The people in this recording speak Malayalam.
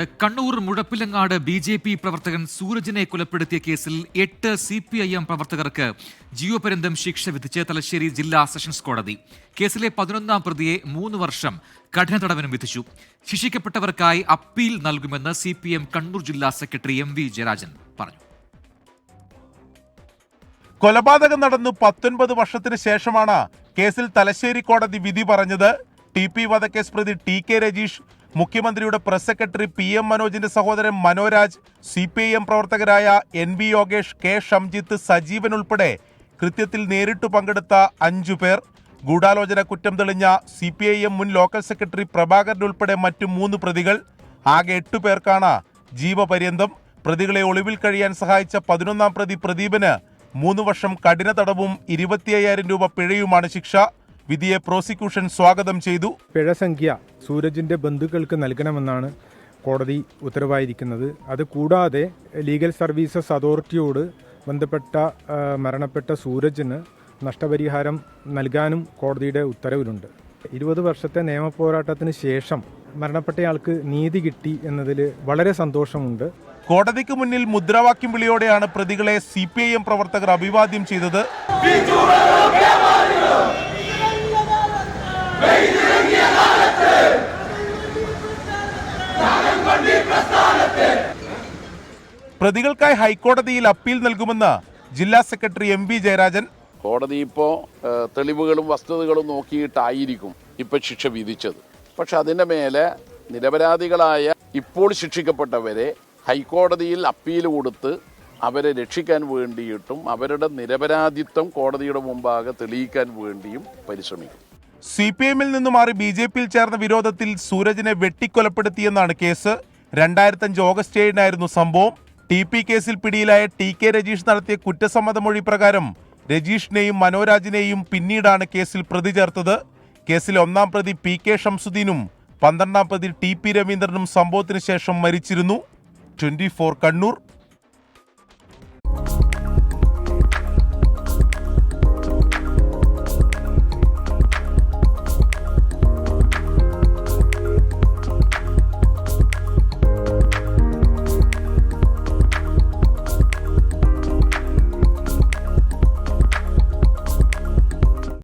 Kannur Muzhappilangad B J P പ്രവർത്തകൻ സൂരജിനെ കൊലപ്പെടുത്തിയ കേസിൽ എട്ട് സി പി ഐ എം പ്രവർത്തകർക്ക് ജീവപര്യന്തം ശിക്ഷ വിധിച്ച് തലശ്ശേരി ജില്ലാ സെഷൻസ് കോടതി. കേസിലെ പതിനൊന്നാം പ്രതിയെ മൂന്ന് വർഷം കഠിന തടവിനും വിധിച്ചു. ശിക്ഷിക്കപ്പെട്ടവർക്കായി അപ്പീൽ നൽകുമെന്ന് സി പി എം കണ്ണൂർ ജില്ലാ സെക്രട്ടറി എം വി ജയരാജൻ പറഞ്ഞു. കൊലപാതകം നടന്നു പത്തൊൻപത് വർഷത്തിന് ശേഷമാണ് കേസിൽ തലശ്ശേരി കോടതി വിധി പറഞ്ഞത്. ടി പി വധക്കേസ് പ്രതി ടി കെ രജീഷ് മുഖ്യമന്ത്രിയുടെ പ്രസ് സെക്രട്ടറി പി എം മനോജിന്റെ സഹോദരൻ Manoraj C P I M പ്രവർത്തകരായ N B Yogesh K Shamjith Sajeevan ഉൾപ്പെടെ കൃത്യത്തിൽ നേരിട്ടു പങ്കെടുത്ത അഞ്ചു പേർ. ഗൂഢാലോചന കുറ്റം തെളിഞ്ഞ സി പി ഐ എം മുൻ ലോക്കൽ സെക്രട്ടറി പ്രഭാകരൻ ഉൾപ്പെടെ മറ്റു മൂന്ന് പ്രതികൾ. ആകെ എട്ടു പേർക്കാണ് ജീവപര്യന്തം. പ്രതികളെ ഒളിവിൽ കഴിയാൻ സഹായിച്ച പതിനൊന്നാം പ്രതി പ്രദീപന് മൂന്ന് വർഷം കഠിന തടവും ഇരുപത്തി രൂപ പിഴയുമാണ് ശിക്ഷ. വിധിയെ പ്രോസിക്യൂഷൻ സ്വാഗതം ചെയ്തു. പിഴ സംഖ്യ സൂരജിന്റെ ബന്ധുക്കൾക്ക് നൽകണമെന്നാണ് കോടതി ഉത്തരവായിരിക്കുന്നത്. അത് കൂടാതെ ലീഗൽ സർവീസസ് അതോറിറ്റിയോട് ബന്ധപ്പെട്ട മരണപ്പെട്ട സൂരജിന് നഷ്ടപരിഹാരം നൽകാനും കോടതിയുടെ ഉത്തരവിലുണ്ട്. ഇരുപത് വർഷത്തെ നിയമപോരാട്ടത്തിന് ശേഷം മരണപ്പെട്ടയാൾക്ക് നീതി കിട്ടി എന്നതിൽ വളരെ സന്തോഷമുണ്ട്. കോടതിക്ക് മുന്നിൽ മുദ്രാവാക്യം വിളിയോടെയാണ് പ്രതികളെ സി പി ഐ എം പ്രവർത്തകർ അഭിവാദ്യം ചെയ്തത്. പ്രതികൾക്കായി ഹൈക്കോടതിയിൽ അപ്പീൽ നൽകുമെന്ന് ജില്ലാ സെക്രട്ടറി എം വി ജയരാജൻ. കോടതി ഇപ്പോൾ തെളിവുകളും വസ്തുതകളും നോക്കിയിട്ടായിരിക്കും ഇപ്പൊ ശിക്ഷ വിധിച്ചത്. പക്ഷെ അതിന്റെ മേലെ നിരപരാധികളായ ഇപ്പോൾ ശിക്ഷിക്കപ്പെട്ടവരെ ഹൈക്കോടതിയിൽ അപ്പീൽ കൊടുത്ത് അവരെ രക്ഷിക്കാൻ വേണ്ടിയിട്ടും അവരുടെ നിരപരാധിത്വം കോടതിയുടെ മുമ്പാകെ തെളിയിക്കാൻ വേണ്ടിയും പരിശ്രമിക്കും. സി പി എമ്മിൽ നിന്ന് മാറി ബി ജെ പിയിൽ ചേർന്ന വിരോധത്തിൽ സൂരജിനെ വെട്ടിക്കൊലപ്പെടുത്തിയെന്നാണ് കേസ്. രണ്ടായിരത്തി അഞ്ച് ഓഗസ്റ്റ് ഏഴിനായിരുന്നു സംഭവം. ടി പി കേസിൽ പിടിയിലായ ടി കെ രജീഷ് നടത്തിയ കുറ്റസമ്മതമൊഴി പ്രകാരം രജീഷിനെയും മനോരാജിനെയും പിന്നീടാണ് കേസിൽ പ്രതി ചേർത്തത്. കേസിലെ ഒന്നാം പ്രതി പി കെ ഷംസുദ്ദീനും പന്ത്രണ്ടാം പ്രതി ടി പി രവീന്ദ്രനും സംഭവത്തിന് ശേഷം മരിച്ചിരുന്നു. ട്വന്റി കണ്ണൂർ.